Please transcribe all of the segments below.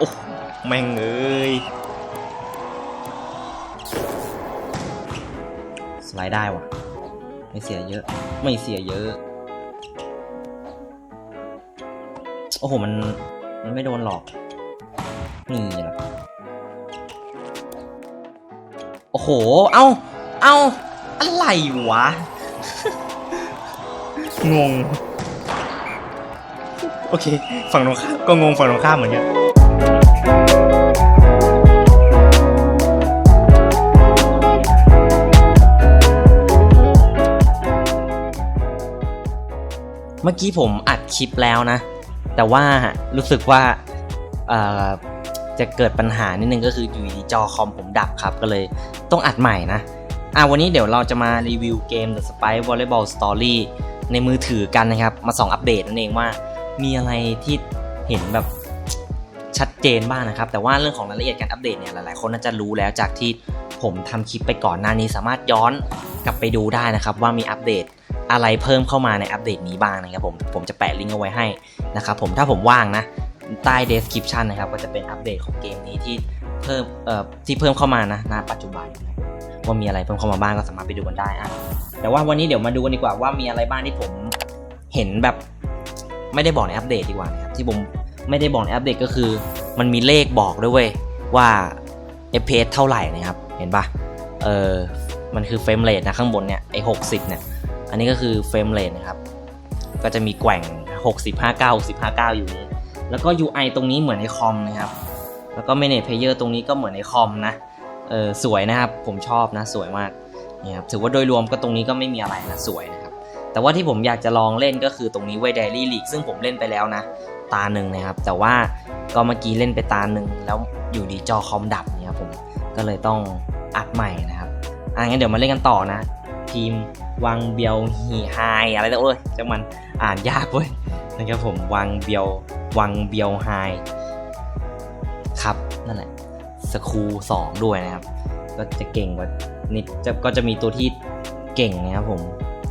โอ้แม่งเอ้ยสไลด์ได้วะไม่เสียเยอะ ไม่เสียเยอะ โอ้โห มัน มันไม่โดนหลอก นี่แหละโอ้โห เอาเอาอะไรวะ งง โอเค ฝั่งตรงข้ามก็งงฝั่งตรงข้ามเหมือนกัน มื่อกี้ผมอัดคลิปแล้วนะ แต่ว่ารู้สึกว่าจะเกิดปัญหานิดนึงก็คืออยู่ดีจอคอมผมดับครับ ก็เลยต้องอัดใหม่นะอะวันนี้เดี๋ยวเราจะมารีวิวเกม The Spy Volleyball Story ในมือถือกันนะครับ มาส่องอัปเดตนั่นเองว่า มีอะไรที่เห็นแบบชัดเจนบ้างนะครับ แต่ว่าเรื่องของรายละเอียดการอัปเดตเนี่ยหลายๆคนน่าจะรู้แล้วจากที่ผมทำคลิปไปก่อนหน้านี้สามารถย้อนกลับไปดูได้นะครับ ว่ามีอัปเดต อะไรเพิ่มเข้ามาในอัปเดตนี้บ้างนะครับผมผมจะแปะลิงก์เอาไว้ให้นะครับผมถ้าผมว่างนะใต้ description นะครับก็จะเป็นอัปเดตของเกมนี้ที่เพิ่มเอ่อที่เพิ่มเข้ามานะณปัจจุบันนะว่ามีอะไรเพิ่มเข้ามาบ้างก็สามารถไปดูกันได้อะแต่ว่าวันนี้เดี๋ยวมาดูกันดีกว่าว่ามีอะไรบ้างที่ผมเห็นแบบไม่ได้บอกในอัปเดตดีกว่านะครับที่ผมไม่ได้บอกในอัปเดตก็คือ มันมีเลขบอกด้วยเว้ยว่า FPS เท่าไหร่นะครับเห็นปะเออมันคือเฟรมเรทนะข้างบนเนี่ยไอ้หกสิบเนี่ย นนี้ก็คือเฟรมเรทนะครับ ก็จะมีแกว่ง 60 59 60 59 อยู่นี้ แล้วก็ UI ตรงนี้เหมือนในคอมนะครับ แล้วก็ Manage Player ตรงนี้ก็เหมือนในคอมนะ เออสวยนะครับ ผมชอบนะ สวยมากนี่ครับ ถือว่าโดยรวมก็ตรงนี้ก็ไม่มีอะไรนะ สวยนะครับ แต่ว่าที่ผมอยากจะลองเล่นก็คือตรงนี้ไว้ Daily League ซึ่งผมเล่นไปแล้วนะ ตาหนึ่งนะครับ แต่ว่าก็เมื่อกี้เล่นไปตาหนึ่งแล้วอยู่ดีจอคอมดับเนี่ยครับผม ก็เลยต้องอัดใหม่นะครับอะงั้นเดี๋ยวมาเล่นกันต่อนะ ทีม วังเบียวฮีไฮอะไรตัวเอ้ยจังมันอ่านยากเว้ยนะครับผมวังเบียววังเบียวไฮครับนั่นแหละสคูสองด้วยนะครับ ก็จะเก่งกว่านิดจะก็จะมีตัวที่เก่งนะครับผม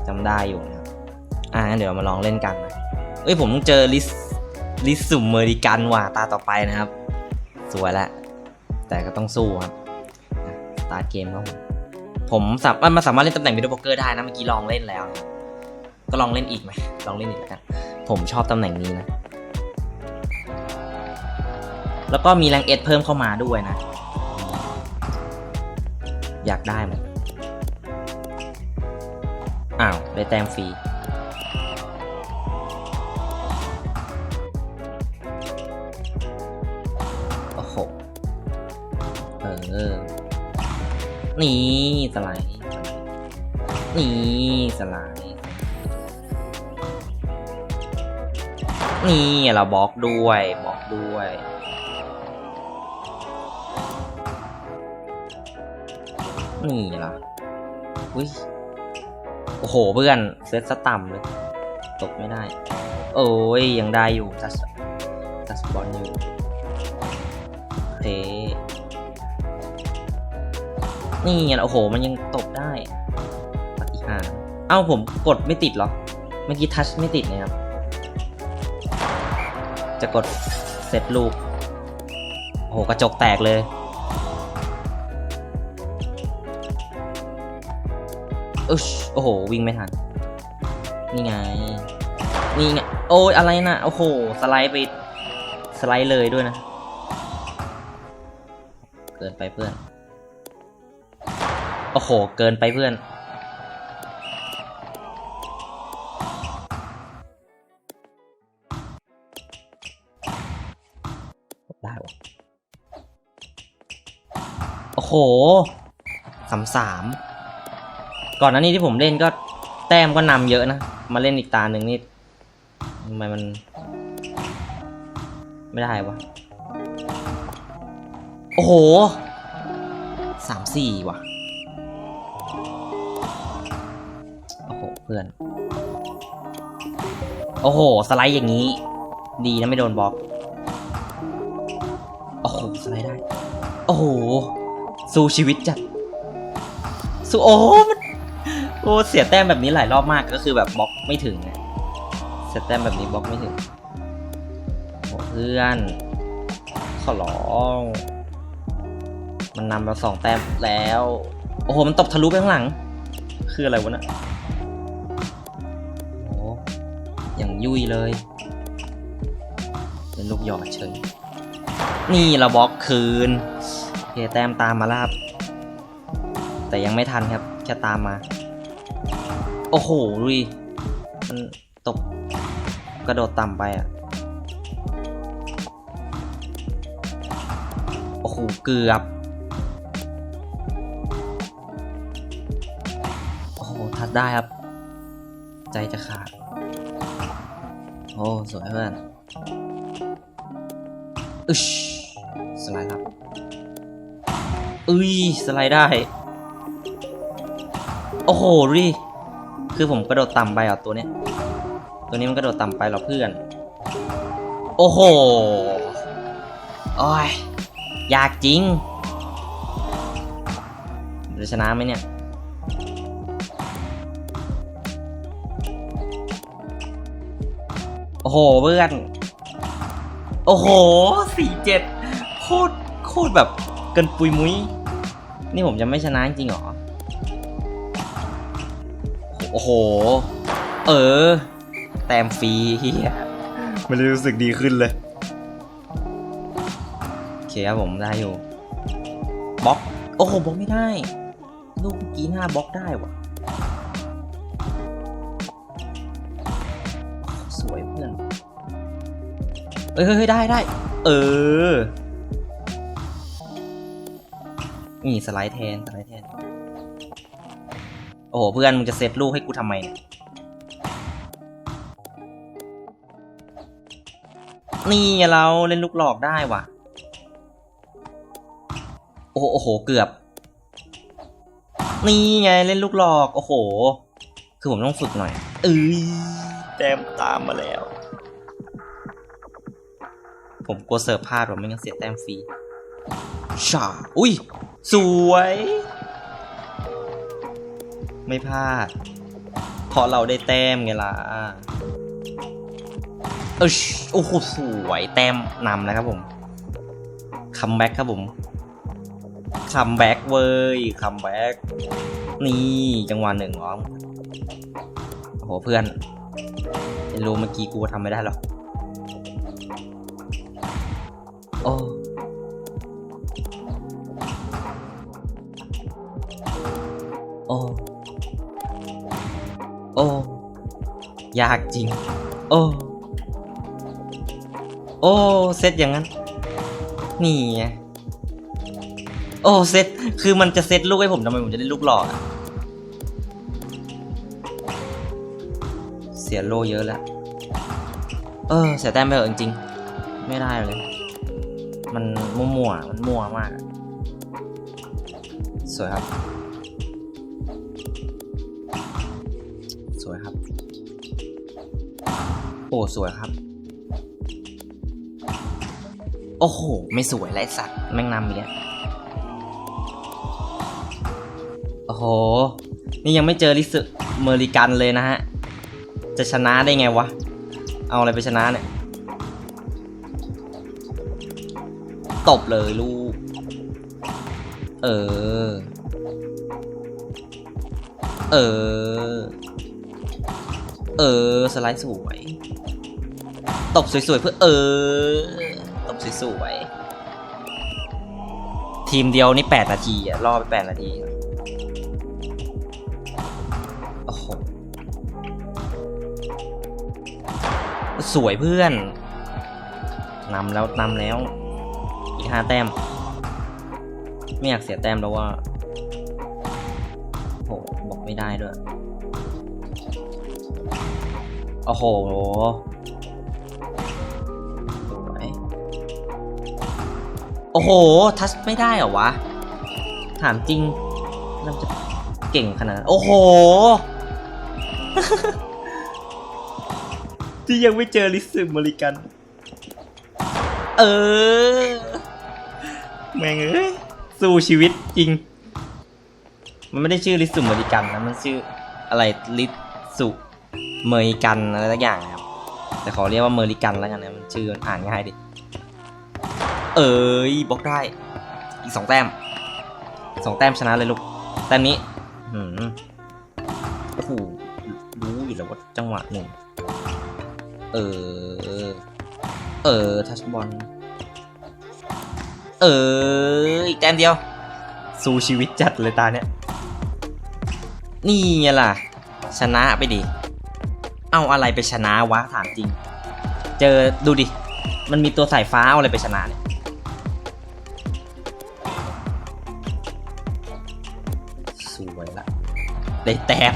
จำได้อยู่นะครับอะงั้นเดี๋ยวมาลองเล่นกันนะเอ้ยผมต้องเจอลิสลิสสุ่มเมอริกันว่ะตาต่อไปนะครับ สวยแล้วแต่ก็ต้องสู้ครับสตาร์ทเกมครับผม ผมสามารถมาสามารถเล่นตำแหน่งมิดเดิลบล็อกเกอร์ได้นะเมื่อกี้ลองเล่นแล้ว ก็ลองเล่นอีกไหมลองเล่นอีกแล้วกันผมชอบตำแหน่งนี้นะ แล้วก็มีแรงเอสเพิ่มเข้ามาด้วยนะ อยากได้ไหมอ้าวได้แต้มฟรีโอ้โหเออ นี่สไลด์นี่สไลด์นี่เราบล็อกด้วยบล็อกด้วยนี่ล่ะอุ้ยโอ้โหเพื่อนเซตสต่ำเลย ตกไม่ได้ โอ้ยยังได้อยู่ทัสทัสบอลอยู่โอเค นี่ไงโอ้โห มันยังตกได้ปฏิหารเอ้าผมกดไม่ติดเหรอ เมื่อกี้ทัชไม่ติดนะครับ จะกดเซตลูก โอ้โห กระจกแตกเลยอึชโอ้โห วิ่งไม่ทัน นี่ไง นี่ไง โอ้ยอะไรนะโอ้โห สไลด์ไป สไลด์เลยด้วยนะ เกินไปเพื่อน โอ้โห เกินไปเพื่อน ได้วะโอ้โหสามสาม ก่อนหน้านี้ที่ผมเล่นก็แต้มก็นำเยอะนะ มาเล่นอีกตาหนึ่งนี่ทำไมมัน ไม่ได้วะ โอ้โหสามสี่ว่ะ เพื่อน โอ้โห สไลด์อย่างนี้ ดีนะไม่โดนบล็อก โอ้โห สไลด์ได้ โอ้โห สู้ชีวิตจัด สู้โอ้มันโอ้เสียแต้มแบบนี้หลายรอบมากก็คือแบบบล็อกไม่ถึงเนี่ยเสียแต้มแบบนี้บล็อกไม่ถึงเพื่อนขขอร้องมันนำเราสองแต้มแล้ว โอ้โห มันตบทะลุไปข้างหลัง คืออะไรวะเนะโอ้โห อย่างยุ่ยเลยเป็นลูกหยอดเฉย นี่เราบล็อกคืนโอเคแต้มตามมาแล้วครับ แต่ยังไม่ทันครับแค่ตามมา โอ้โหลุยมันตกกระโดดต่ำไปอะ โอ้โห เกือบ โอ้โห ทัดได้ครับ ใจจะขาด โอ้สวยเพื่อนอึชสไลด์ครับอุ้ยสไลด์ได้ โอ้โหดูดิคือผมกระโดดต่ำไปหรอะตัวเนี้ย ตัวนี้มันกระโดดต่ำไปหรอเพื่อน โอ้โหโอ้ย ยากจริงจะชนะไหมเนี่ย โอ้โหเพื่อน โอ้โหสี่เจ็ดโคตรโคตรแบบเกินปุยมุ้ย นี่ผมจะไม่ชนะจริงเหรอ โอ้โห เออ แต้มฟรีเฮียมันรู้สึกดีขึ้นเลย โอเคครับผมได้อยู่บล็อก โอ้โหบล็อกไม่ได้ ลูกเมื่อกี้หน้าบล็อกได้วะ เฮ้ยเฮ้ยได้ได้เออ นี่สไลด์แทนสไลด์แทน โอ้โหเพื่อนมึงจะเซตลูกให้กูทำไมเนี่ย นี่เราเล่นลูกหลอกได้ว่ะ โอ้โหโอ้โหเกือบ นี่ไงเล่นลูกหลอก โอ้โห คือผมต้องฝึกหน่อยเอ้ยแต้มตามมาแล้ว ผมกลัวเสิร์ฟพลาดว่าไม่งั้นเสียแต้มฟรีชาอุ้ย สวย ไม่พลาด เพราะเราได้แต้มไงล่ะเออโอ้โห สวยแต้มนำนะครับผม คัมแบ็กครับผม คัมแบ็กเว้ย คัมแบ็กนี่จังหวะหนึ่งอ๋อโอ้โห เพื่อนรู้เมื่อกี้กูทำไม่ได้หรอก โอ้โอ้โอ้ยากจริง โอ้โอ้เซตอย่างนั้น นี่ไงโอ้เซตคือมันจะเซตลูกให้ผมทำไมผมจะได้ลูกหล่ออะเสียโลเยอะแล้ว เออ เสียแต้มไปเถอะจริงๆไม่ได้เลย มันมั่วๆมันมั่วมาก สวยครับ สวยครับ โอ้สวยครับ โอ้โห ไม่สวยไรสัตว์แม่งนำอีกแล้วโอ้โห นี่ยังไม่เจอลิสเมริกันเลยนะฮะ จะชนะได้ไงวะ เอาอะไรไปชนะเนี่ย ตบเลยลูก เออ เออ เออ สไลด์สวย ตบสวยๆเพื่อเออ ตบสวยๆ ทีมเดียวนี่ 8 นาทีอะรอไป 8 นาที โอ้โห สวยเพื่อนนำแล้วนำแล้ว ห้าแต้ม ไม่อยากเสียแต้มแล้วว่าโหบอกไม่ได้ด้วย โอ้โหสวยโอ้โห ทัชไม่ได้เหรอวะ ถามจริงน่าจะเก่งขนาดนั้นโอ้โห ที่ยังไม่เจอลิซึมบริกัน เออ แม่งเอ้ยสู้ชีวิตจริง มันไม่ได้ชื่อลิสุมริกันนะ มันชื่ออะไรลิสุเมริกันอะไรสักอย่างนะครับ แต่ขอเรียกว่าเมริกันแล้วกันนะ มันชื่ออ่านง่ายดิ เอ้ยบล็อกได้ อีกสองแต้มสองแต้มชนะเลยลูก แต้มนี้หืมโอ้โหรู้อยู่แล้วว่าจังหวะหนึ่ง เออ เออทัชบอล เอออีกแต้มเดียว สู้ชีวิตจัดเลยตาเนี้ยนี่ไงล่ะ ชนะไปดิ เอาอะไรไปชนะวะถามจริง เจอดูดิ มันมีตัวสายฟ้าเอาอะไรไปชนะเนี่ยสวยละได้แต้ม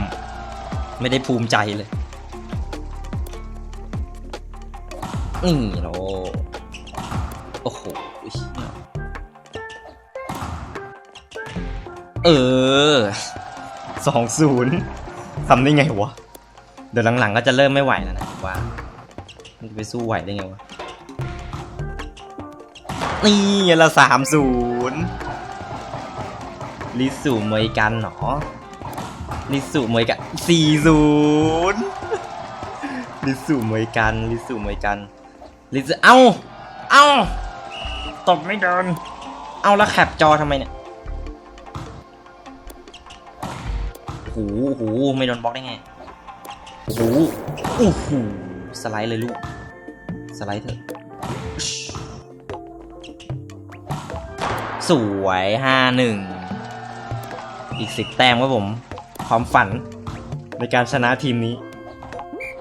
ไม่ได้ภูมิใจเลย นี่โลโอ้โห เออสองศูนย์ทำได้ไงวะ เดี๋ยวหลังๆก็จะเริ่มไม่ไหวแล้วนะว่า มันจะไปสู้ไหวได้ไงวะ นี่ละสามศูนย์ลิสูเมยกันเหรอลิสูเมยกันสี่ศูนย์ลิสูเมยกันลิสูเมยกันลิสูเอ้า เอ้า ตบไม่โดน เอาแล้วแคปจอทำไมเนี่ยโอ้โหโอ้โหไม่โดนบล็อกได้ไงโอ้โหโอ้โหสไลด์เลยลูก สไลด์เถอะ สวยห้าหนึ่ง อีกสิบแต้มครับผม ความฝันในการชนะทีมนี้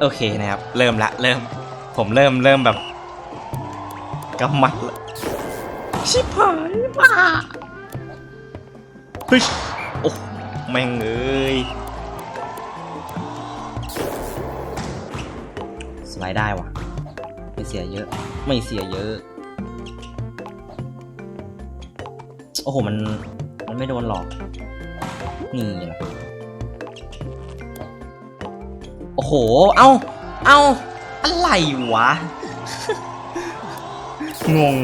โอเคนะครับ เริ่มละ เริ่ม ผมเริ่มเริ่มแบบกำมัดละ ชิบหายมาเฮ้ยโอ้แม่งเอ้ยสไลด์ได้ว่ะไม่เสียเยอะ ไม่เสียเยอะ โอ้โห มัน มันไม่โดนหรอก นี่แหละโอ้โห เอ้าเอ้าอะไรวะ งง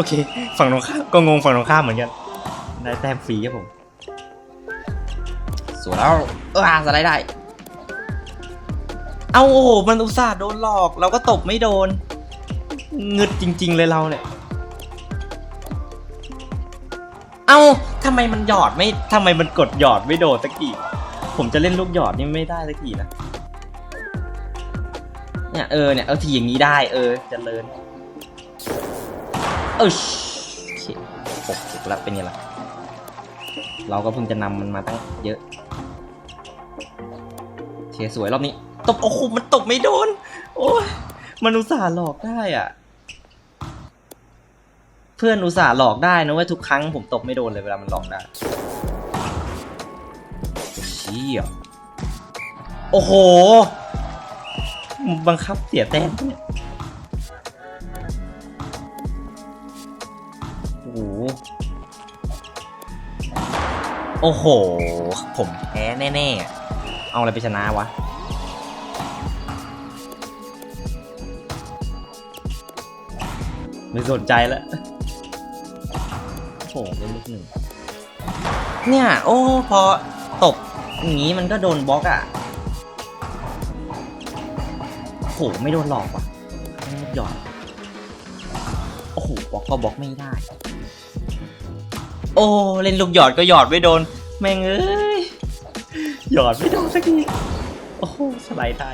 โอเค ฝั่งตรงข้ามก็งงฝั่งตรงข้ามเหมือนกันได้แต้มฟรีครับผมสวยแล้วเออสไลด์ได้ เอาโอ้โหมันอุตส่าห์โดนหลอกเราก็ตบไม่โดนเงึดจริง ๆ เลยเราเนี่ยเอ้าทำไมมันหยอดไม่ทำไมมันกดหยอดไม่โดนสักทีผมจะเล่นลูกหยอดนี่ไม่ได้สักทีนะเนี่ยเออเนี่ยเอาทีอย่างนี้ได้เออเจริญเออ โอเคหกสิบแล้วเป็นไงล่ะ เราก็เพิ่งจะนำมันมาตั้งเยอะโอเคสวยรอบนี้ ตบโอ้โหมันตบไม่โดน โอ้ยมันอุตส่าห์หลอกได้อะ เพื่อนอุตส่าห์หลอกได้นะเว่าทุกครั้งผมตบไม่โดนเลยเวลามันหลอกได้เชี่ยโอ้โห บังคับเสียแต้มเนี่ย โอ้โห ผมแพ้แน่ๆอะเอาอะไรไปชนะวะ ไม่สนใจแล้วโอ้โหเล่นลูกหนึ่ง เนี่ย โอ้ พอตบอย่างนี้มันก็โดนบล็อกอะโอ้โห ไม่โดนหลอกว่ะไม่หยอดโอ้โหบล็อกก็บล็อกไม่ได้โอ้เล่นลูกหยอดก็หยอดไม่โดน แม่งเอ้ยหยอดไม่โดนสักทีโอ้โหสไลด์ได้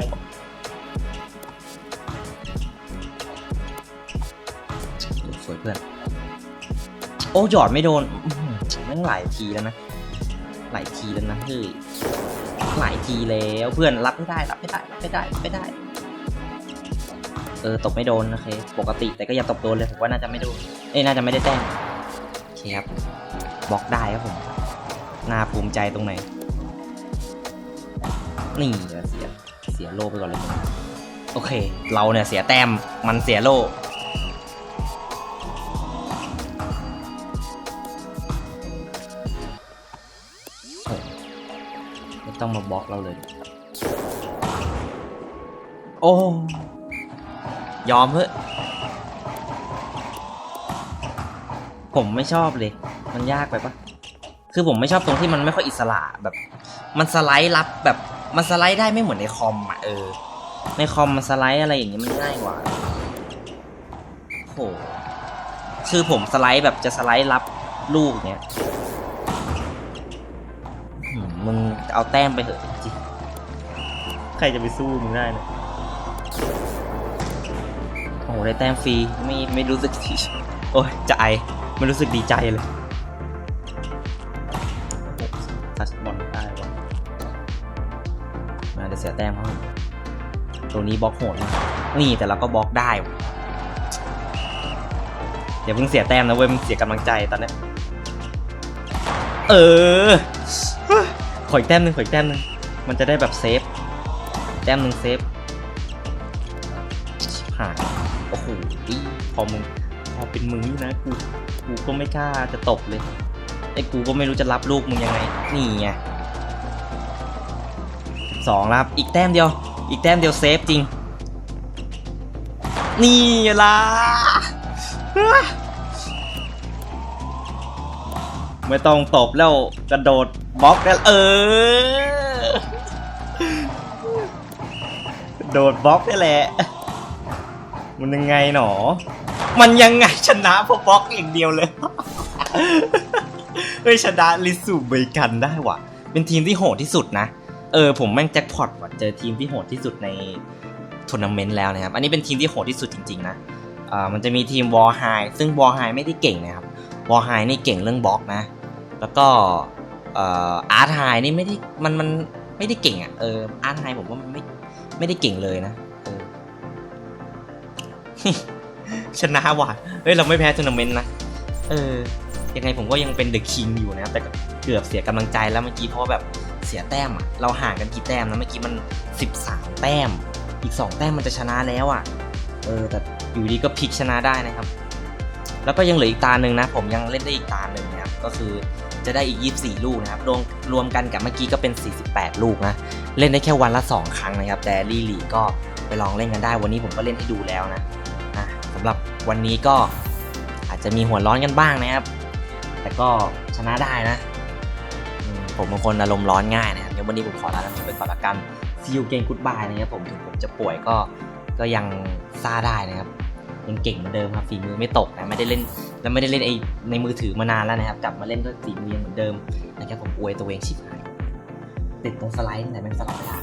สวยเพื่อนโอ้หยอดไม่โดนอื้อหือแม่งหลายทีแล้วนะหลายทีแล้วนะเฮ้ยหลายทีแล้วเพื่อนรับไม่ได้รับไม่ได้รับไม่ได้รับไม่ได้ เออตบไม่โดนโอเคปกติแต่ก็อย่าตบโดนเลยผมว่าน่าจะไม่โดนเอ้ยน่าจะไม่ได้แต้มโอเคครับบล็อกได้ครับผมน่าภูมิใจตรงไหน นี่เสียเสียโลไปก่อนเลยโอเค เราเนี่ยเสียแต้มมันเสียโลไม่ต้องมาบล็อกเราเลย โอ้ ยอมเถอะ ผมไม่ชอบเลย มันยากไปปะคือผมไม่ชอบตรงที่มันไม่ค่อยอิสระแบบ มันสไลด์รับแบบมันสไลด์ได้ไม่เหมือนในคอมอะเออ ในคอมมันสไลด์อะไรอย่างงี้มันง่ายกว่าหคือผมสไลด์แบบจะสไลด์รับลูกเนี้ยอื้อหือมึงเอาแต้มไปเถอะจริงๆใครจะไปสู้มึงได้เนะโอ้โหได้แต้มฟรีไม่ไม่รู้สึกดี โอ้ยจะไอไม่รู้สึกดีใจเลยทัชบอลได้วะมาจะเสียแต้มเขาตัวนี้บล็อกโหดมากนี่แต่เราก็บล็อกได้อย่าเพิ่งเสียแต้มนะเว้ยมึงเสียกำลังใจตอนนี้เออ ขออีกแต้มหนึ่งขออีกแต้มหนึ่งมันจะได้แบบเซฟ แต้มหนึ่งเซฟหายโอ้โหอีพอมึง พอเป็นมึงนี่นะกูกูก็ไม่กล้าจะตบเลยไอ้กูก็ไม่รู้จะรับลูกมึงยังไง นี่ไงสองครับ อีกแต้มเดียว อีกแต้มเดียวเซฟจริง นี่ล่ะไม่ต้องตบแล้วกระโดดบล็อกแล้วเออ โดดบล็อกนี่แหละ มันยังไงหนอ มันยังไงชนะเพราะบล็อกอย่างเดียวเลย เฮ้ยชนะลิสูเบกันได้ว่ะ เป็นทีมที่โหดที่สุดนะ เออผมแม่งแจ็คพอตว่ะเจอทีมที่โหดที่สุดในทัวร์นาเมนต์แล้วนะครับ อันนี้เป็นทีมที่โหดที่สุดจริงๆนะอ่ามันจะมีทีมวอลไฮซึ่งวอลไฮไม่ได้เก่งนะครับวอลไฮนี่เก่งเรื่องบล็อกนะ แล้วก็เอออาร์ตไฮนี่ไม่ได้มันมันไม่ได้เก่งอะเอออาร์ตไฮผมว่ามันไม่ไม่ได้เก่งเลยนะเออ ชนะว่ะเฮ้ยเราไม่แพ้ทัวร์นาเมนต์นะเออยังไงผมก็ยังเป็นเดอะคิงอยู่นะครับแต่เกือบเสียกำลังใจแล้วเมื่อกี้เพราะว่าแบบเสียแต้มอะเราห่างกันกี่แต้มนะเมื่อกี้มัน 13 แต้ม อีก 2 แต้มมันจะชนะแล้วอะเออแต่อยู่ดีก็พลิกชนะได้นะครับ แล้วก็ยังเหลืออีกตาหนึ่งนะ ผมยังเล่นได้อีกตาหนึ่งนะครับก็คือจะได้อีก 24 ลูกนะครับรวมรวมกันกับเมื่อกี้ก็เป็น 48 ลูกนะเล่นได้แค่วันละ 2 ครั้งนะครับแต่ลี่ลีก็ไปลองเล่นกันได้วันนี้ผมก็เล่นให้ดูแล้วนะ หรับวันนี้ก็อาจจะมีหัวร้อนกันบ้างนะครับ แต่ก็ชนะได้นะ ผมเป็นคนอารมณ์ร้อนง่ายนะครับงั้นวันนี้ผมขอลาท่านผู้ชมไปก่อนละกันซีอูเกงกูดบายนะครับผมถึงผมจะป่วยก็ก็ยังซ่าได้นะครับ ยังเก่งเหมือนเดิมครับฝีมือไม่ตกนะไม่ได้เล่นแล้วไม่ได้เล่นไอในมือถือมานานแล้วนะครับกลับมาเล่นก็ฝีมือยังเหมือนเดิมนะครับผมอวยตัวเองชิบหายติดตรงสไลด์นี่แหละแม่งสลับไม่ได้